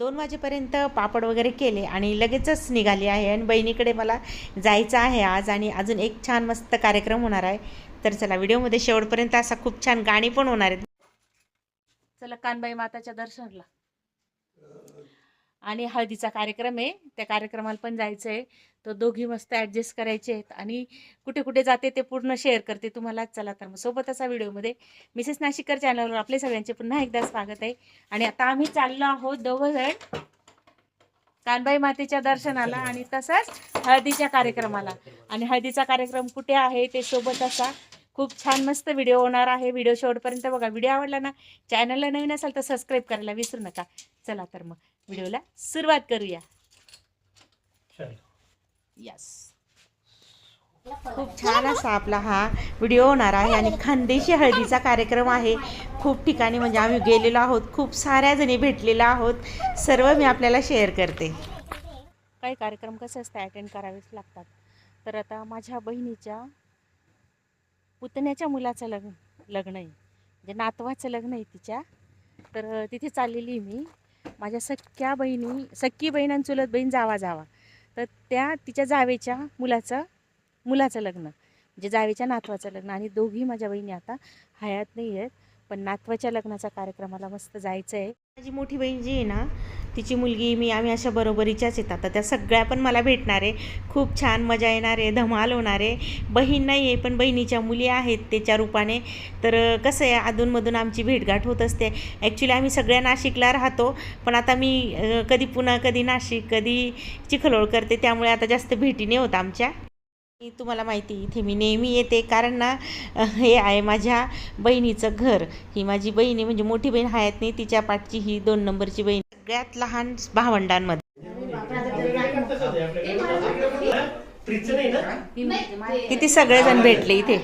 दोन वाजेपर्यंत पापड वगैरे केले आणि लगेचच निघाली आहे आणि बहिणीकडे मला जायचं आहे आज आणि अजून एक छान मस्त कार्यक्रम होणार आहे. तर चला व्हिडिओमध्ये शेवटपर्यंत असा खूप छान गाणी पण होणार आहेत. चला कानबाई माताच्या दर्शनाला. आणि हळदीचा कार्यक्रम आहे. त्या कार्यक्रमाला पण जायचं आहे तर दोघी मस्त ॲडजस्ट करायचे आहेत. आणि कुठे कुठे जाते ते पूर्ण शेअर करते तुम्हाला. चला तर मग सोबत असा व्हिडिओमध्ये मिसेस नाशिककर चॅनलवर आपले सगळ्यांचे पुन्हा एकदा स्वागत आहे. आणि आता आम्ही चाललो आहोत दोघं जण कानबाई मातेच्या दर्शनाला आणि तसंच हळदीच्या कार्यक्रमाला. आणि हळदीचा कार्यक्रम कुठे आहे ते सोबत असा खूप छान मस्त व्हिडिओ होणार आहे. व्हिडिओ शेवटपर्यंत बघा. व्हिडिओ आवडला ना चॅनलला नवीन असाल तर सबस्क्राईब करायला विसरू नका. चला तर मग. व्हिडिओला सुरुवात करूया. यस खूप छान असा आपला हा व्हिडिओ होणार आहे आणि खानदेशी हळदीचा कार्यक्रम आहे. खूप ठिकाणी म्हणजे आम्ही गेलेलो आहोत. खूप साऱ्या जणी भेटलेलो आहोत. सर्व मी आपल्याला शेअर करते. काही कार्यक्रम कसे असते अटेंड करावेच लागतात. तर आता माझ्या बहिणीच्या पुतण्याच्या मुलाचं लग्न लग्न आहे. म्हणजे नातवाचं लग्न आहे तिच्या. तर तिथे चाललेली आहे मी. माझ्या सख्या बहिणी सख्खी बहीण आणि चुलत बहीण जावा जावा. तर त्या तिच्या जावेच्या मुलाचं मुलाचं लग्न म्हणजे जावेच्या नातवाचं लग्न. आणि दोघी माझ्या बहिणी आता हयात नाही आहेत पण नातवाच्या लग्नाचा कार्यक्रमाला मस्त जायचं आहे माझी मोठी बहीण जी आहे ना तिची मुलगी मी आम्ही अशा बरोबरीच्याच येतात आता त्या सगळ्या पण मला भेटणार आहे. खूप छान मजा येणार आहे धमाल होणार आहे. बहीण नाही आहे पण बहिणीच्या मुली आहेत त्याच्या रूपाने. तर कसं आहे अधूनमधून आमची भेटगाठ होत असते. ॲक्च्युली आम्ही सगळ्या नाशिकला राहतो. पण आता मी कधी पुन्हा कधी नाशिक कधी चिखलोळ करते. त्यामुळे आता जास्त भेटी नाही होत आमच्या. तुम्हाला माहिती इथे मी नेहमी येते. कारण ना हे आहे माझ्या बहिणीचं घर. ही माझी बहीण आहे म्हणजे मोठी बहीण हयात नाही तिच्या पाठची ही दोन नंबरची बहीण. सगळ्यात लहान भावंडांमध्ये. किती सगळेजण भेटले इथे?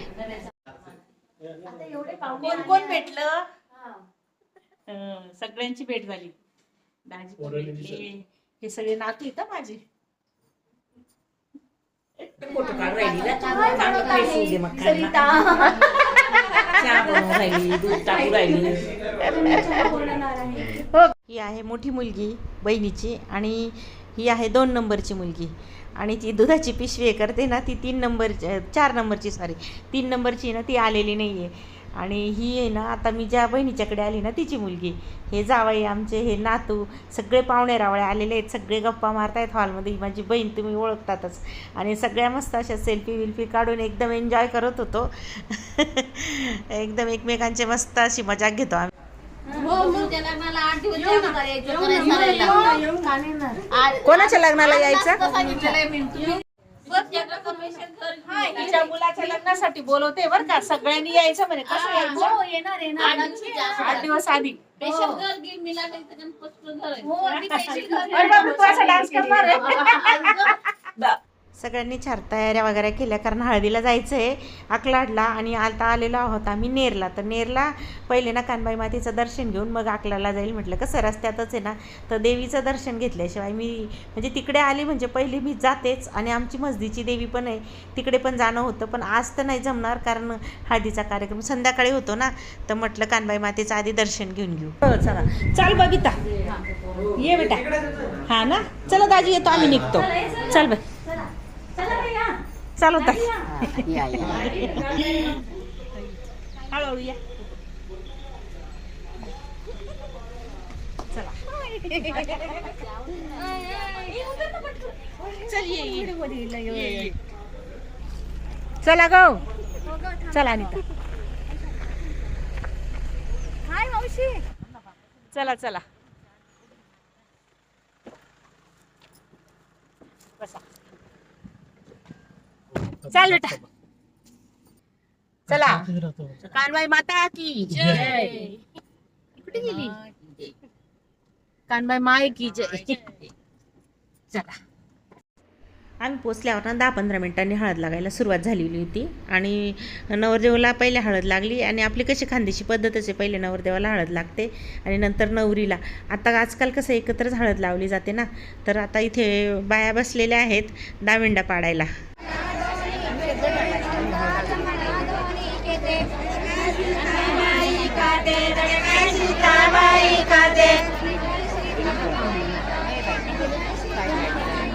कोण कोण भेटलं? सगळ्यांची भेट झाली. दाजी हे सगळे नातू हं माझे. राहिली दूध टाकून राहिली. ही आहे मोठी मुलगी बहिणीची आणि ही आहे दोन नंबरची मुलगी. आणि ती दुधाची पिशवी करते ना ती तीन नंबर चार नंबरची सॉरी तीन नंबरची ना ती आलेली नाही आहे आणि ही आहे ना आता मी ज्या बहिणीच्याकडे आली ना तिची मुलगी. हे जावई आमचे हे नातू सगळे पाहुणे रावळे आलेले आहेत सगळे गप्पा मारतायत हॉलमध्ये. ही माझी बहीण तुम्ही ओळखतातच. आणि सगळ्या मस्त अशा सेल्फी विल्फी काढून एकदम एन्जॉय करत होतो. एकदम एकमेकांचे मस्त अशी मजा घेतो आम्ही. कोणाच्या लग्नाला यायचं? तिच्या मुलाच्या लग्नासाठी बोलवते बर का. सगळ्यांनी यायचं म्हणे. कसं यायचं? आठ दिवस आधी. अरे बाबा, तू असा डान्स करणार आहे? सगळ्यांनी चार तयाऱ्या वगैरे केल्या कारण हळदीला जायचं आहे अकलाडला आणि आता आलेलो आहोत आम्ही नेरला. तर नेरला पहिले ना कानबाई मातेचं दर्शन घेऊन मग आकलाडला जाईल म्हटलं. कसं रस्त्यातच आहे ना तर देवीचं दर्शन घेतल्याशिवाय मी म्हणजे तिकडे आली म्हणजे पहिली मी जातेच आणि आमची मस्जिदची देवी पण आहे. तिकडे पण जाणं होतं पण आज तर नाही जमणार कारण हळदीचा कार्यक्रम संध्याकाळी होतो ना तर म्हटलं कानबाई मातेचं आधी दर्शन घेऊन घेऊ. हो, चला. चाल बबिता. ये बेटा. हा ना? चला दाजी येतो. आम्ही निघतो. चल बाई चालू हळूहळू या चला. चल ये. चला गो. चला अनिता. चला चला. बसा. चाल बेटा चला. कानबाई माता की. जय. कुठे गेली? कानबाई माय की जय. चला. आम्ही पोचल्यावर ना दहा पंधरा मिनिटांनी हळद लागायला सुरुवात झालेली होती. आणि नवरदेवाला पहिले हळद लागली आणि आपली कशी खानदेशी पद्धतच आहे. पहिले नवरदेवाला हळद लागते आणि नंतर नवरीला. आता आजकाल कसं एकत्रच हळद लावली जाते ना. तर आता इथे बाया बसलेल्या आहेत दाविंडा पाडायला.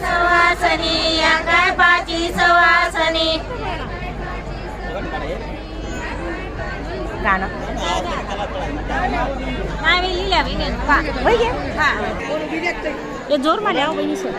सवासनी या काय पाची सवासनी. गाणं. आम्ही लिहिल्या मी पा वय घे. हा. हे जोर माल्या हो बहिणी सर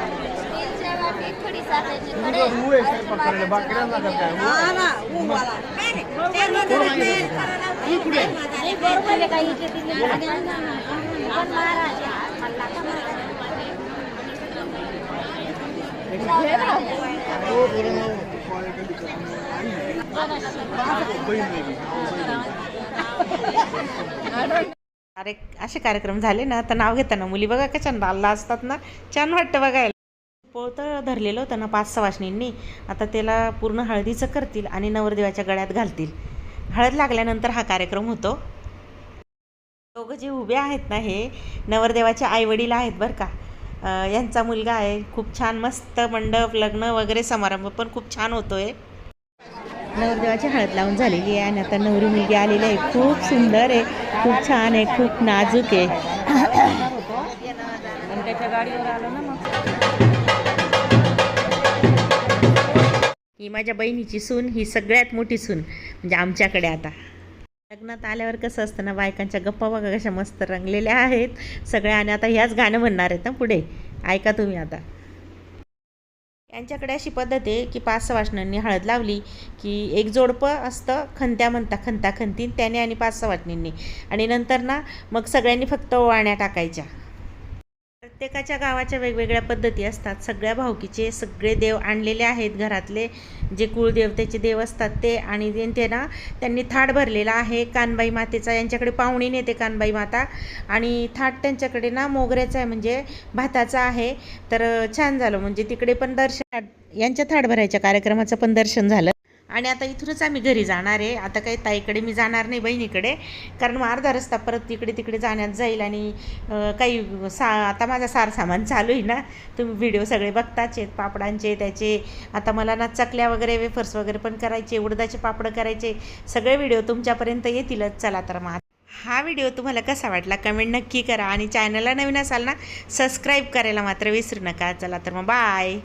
अरे असे कार्यक्रम झाले ना तर नाव घेताना मुली बघा का छान लाल असतात ना. छान वाटतं बघायला. पोळतं धरलेलं होतं ना पाच सहा आता त्याला पूर्ण हळदीचं करतील आणि नवरदेवाच्या गळ्यात घालतील. हळद लागल्यानंतर हा कार्यक्रम होतो. दोघं जे उभे आहेत ना हे नवरदेवाचे आईवडील आहेत बरं का. यांचा मुलगा आहे. खूप छान मस्त मंडप लग्न वगैरे समारंभ पण खूप छान होतोय. नवरदेवाची हळद लावून झालेली आहे आणि आता नवरी मुलगी आलेली आहे. खूप सुंदर आहे. खूप छान आहे. खूप नाजूक आहे. ही माझ्या बहिणीची सून ही सगळ्यात मोठी सून म्हणजे आमच्याकडे आता. लग्नात आल्यावर कसं असतं ना बायकांच्या गप्पा बघा कशा मस्त रंगलेल्या आहेत. सगळ्या आणि आता ह्याच गाणं म्हणणार आहेत ना पुढे. ऐका तुम्ही आता. यांच्याकडे अशी पद्धत आहे की पाच सहा हळद लावली की एक जोडपं असतं खंत्या म्हणता खंता खंतीन त्याने आणि पाच सहा आणि नंतर ना मग सगळ्यांनी फक्त ओवाळण्या टाकायच्या. प्रत्येकाच्या गावाच्या वेगवेगळ्या पद्धती असतात. सगळ्या भावकीचे सगळे देव आणलेले आहेत. घरातले जे कुळदेवतेचे देव असतात ते आणि ते- ते ना त्यांनी थाट भरलेला आहे. कानबाई मातेचा यांच्याकडे पाहुणी नेते कानबाई माता आणि थाट त्यांच्याकडे ना मोगऱ्याचा आहे म्हणजे भाताचा आहे. तर छान झालं. म्हणजे तिकडे पण दर्शन यांच्या थाट भरायच्या कार्यक्रमाचं पण दर्शन झालं. आणि आता इथूनच आम्ही घरी जाणार आहे. आता काही ताईकडे मी जाणार नाही बहिणीकडे. कारण मग अर्धा रस्ता परत तिकडे तिकडे जाण्यात जाईल आणि काही सा आता माझा सार सामान चालू आहे ना. तुम्ही व्हिडिओ सगळे बघताच आहेत पापडांचे त्याचे. आता मला ना चकल्या वगैरे वेफर्स वगैरे पण करायचे उडदाचे पापड करायचे. सगळे व्हिडिओ तुमच्यापर्यंत येतीलच. चला तर मग हा व्हिडिओ तुम्हाला कसा वाटला कमेंट नक्की करा. आणि चॅनलला नवीन असाल ना सबस्क्राईब करायला मात्र विसरू नका. चला तर मग बाय.